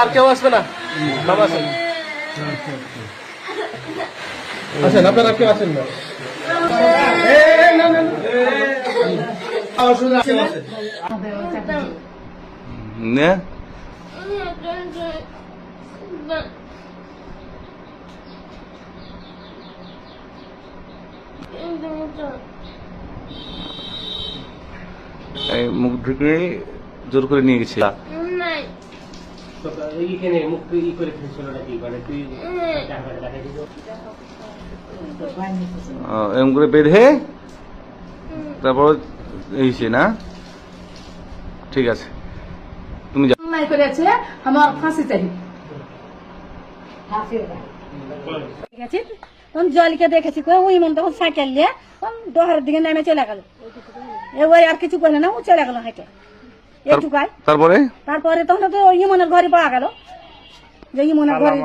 আর কেউ আসবে না। বাবা আসেন। আপনারা কেউ আসেন না। না নে এই মুখ ঢুকে জোর করে নিয়ে গেছিল করে মানে এরম করে বেঁধে তারপর এইছে না? ঠিক আছে। তুমি যাও অন্যায় করেছে আমার ফাঁসি চাই। গেছি তখন জলকে দেখেছি কই ওই মন তখন সাইকেল নিয়ে দিকে নেমে চলে গেল। এবার আর কিছু করলে না ও চলে গেল হেঁটে। এটুকাই। তারপরে? তারপরে তখন তো ইমনের ঘরে পাওয়া গেল। যে ইমনের ঘরে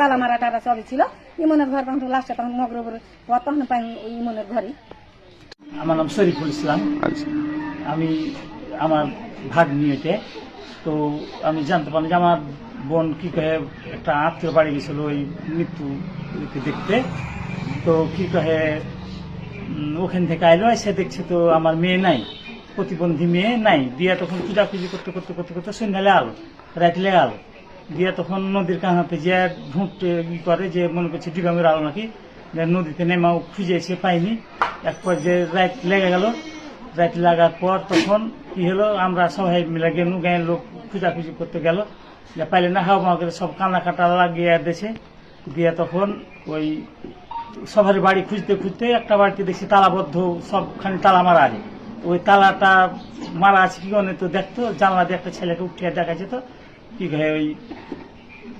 তালা মারা টারা সবই ছিল। ইমনের ঘর তখন লাস্টে তখন মগর ঘরে তখন পাই ওই ইমনের ঘরে আমার নাম শরীফুল ইসলাম। আচ্ছা। আমি আমার ভাগ নিয়েতে তো আমি জানতে পারলাম যে আমার বোন কি কহে, একটা আত্মীয় বাড়ি গেছিল ওই মৃত্যু দেখতে। তো কি কহে ওখান থেকে আইলো সে দেখছে তো আমার মেয়ে নাই, প্রতিবন্ধী মেয়ে নাই। দিয়া তখন পূজাপুজি করতে করতে করতে করতে সন্ধ্যালে আলো রাত লেগে আলো। দিয়া তখন নদীর কাহাতে যে ঢুঁটতে ই করে যে মনে করছে ডিগামের আলো নাকি, যে নদীতে নেমাও খুঁজে এসে পাইনি। এক পর্যায়ে রাত লেগে গেল রাত লাগার পর তখন কি হলো, আমরা সবাই মিলে গেল গায়ের লোক খুঁজাখুঁজি করতে গেল। পাইলে না, হাওয়া করে সব কান্না কাটা লাগিয়ে দিয়েছে দিয়ে তখন ওই সবার বাড়ি খুঁজতে খুঁজতে একটা বাড়িতে দেখছি তালাবদ্ধ, সবখানে তালা মারা আছে। ওই তালাটা মারা আছে কি অনেক তো দেখতো, জানলা দিয়ে একটা ছেলেকে উঠিয়ে দেখা যেত কি কহে ওই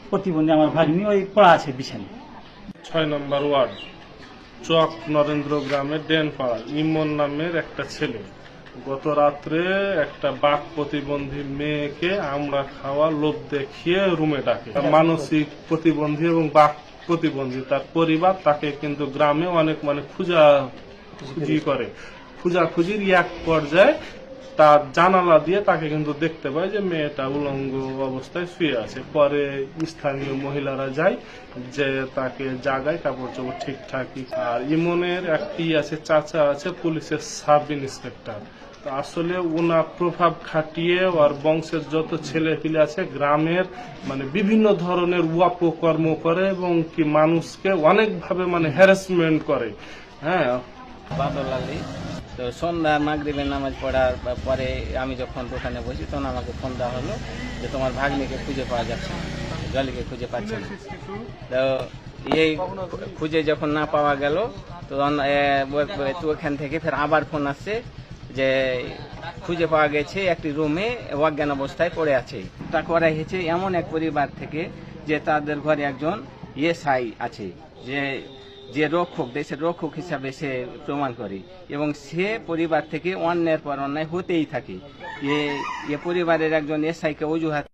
প্রতিবন্ধী আমার ভাগ্নি, ওই পড়া আছে বিছানে ছয় নম্বর ওয়ার্ড। চক নরেন্দ্র গ্রামের ডেনপাড়া ইমন নামের একটা ছেলে। গত রাত্রে একটা বাক প্রতিবন্ধী মেয়েকে আমরা খাওয়া লোভ দেখিয়ে রুমে ডাকে। মানসিক প্রতিবন্ধী এবং বাক প্রতিবন্ধী, তার পরিবার তাকে কিন্তু গ্রামে অনেক মানে খুঁজা খুঁজি করে। খুঁজাখুঁজির এক পর্যায়ে তার জানালা দিয়ে তাকে কিন্তু দেখতে পায় যে মেয়েটা উলঙ্গ অবস্থায় শুয়ে আছে। পরে স্থানীয় মহিলারা যায় যে তাকে জাগায় কাপড় চোপড় ঠিকঠাকই আর ইমনের একটি আছে, চাচা আছে, পুলিশের সাব ইন্সপেক্টর তো আসলে ওনার প্রভাব খাটিয়ে আর বংশের যত ছেলে পিলে আছে, গ্রামের মানে বিভিন্ন ধরনের অপকর্ম করে এবং কি মানুষকে অনেকভাবে মানে হ্যারাসমেন্ট করে। হ্যাঁ? তো সন্ধ্যা মাগরিবের নামাজ পড়ার পরে আমি যখন দোকানে বসি, তখন আমাকে ফোন দেওয়া হলো যে তোমার ভাগ্নিকে খুঁজে পাওয়া যাচ্ছে জলিকে খুঁজে পাচ্ছে না। তো এই খুঁজে যখন না পাওয়া গেল তখন তো ওখান থেকে ফের আবার ফোন আসছে যে খুঁজে পাওয়া গেছে একটি রুমে অজ্ঞান অবস্থায় পড়ে আছে। তা করা হয়েছে এমন এক পরিবার থেকে যে তাদের ঘরে একজন ইয়েসাই আছে, যে যে রক্ষক, দেশের রক্ষক হিসাবে সে প্রমাণ করে। এবং সে পরিবার থেকে অন্যের পর অন্যায় হতেই থাকে। এ পরিবারের একজন এসআইকে অজুহাত